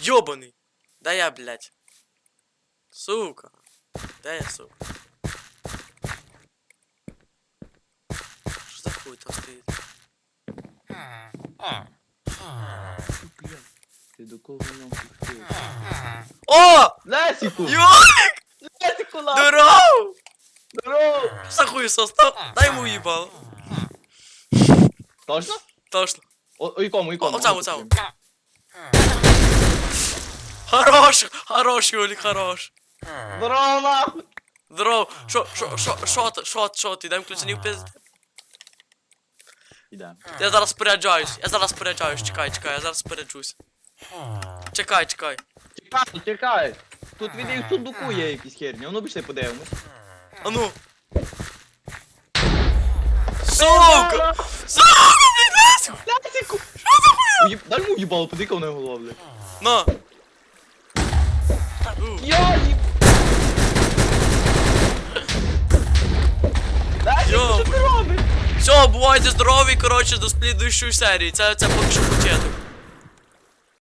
Йобаний! Да я, блядь. Сука. Де я, сука? Що за хуй там стоїть? Ти до кого нахуй ти? О! Лесіку! Йоик! Лесіку, ла! Здоров! Здорово! Що за хуй состав? Дай йому їбало. Точно? Точно. О, у якому, у якому? Хорош! Хорош, Юлік, хорош. Здорово, нахуй! Здоров. Шо, шо, шо, шо, ти- шо, шо, ти йдем ключанів пиздити? Іде. Я зараз споряджаюсь, я зараз споряджаюсь, чекай, чекай, я зараз споряджусь. Чекай, чекай. Чекай, чекай! Тут від їх сундуку є якісь херні, а ну пішли подивимось. А ну. Сука! Сука, блядь! Лесіку! Уїб... Дай йому їбало, подика в нього головне. На! Я їб... Лесіку, що ти робиш? Все, бувайте здорові, коротше, до слідуючої серії. Це, це поки що початок.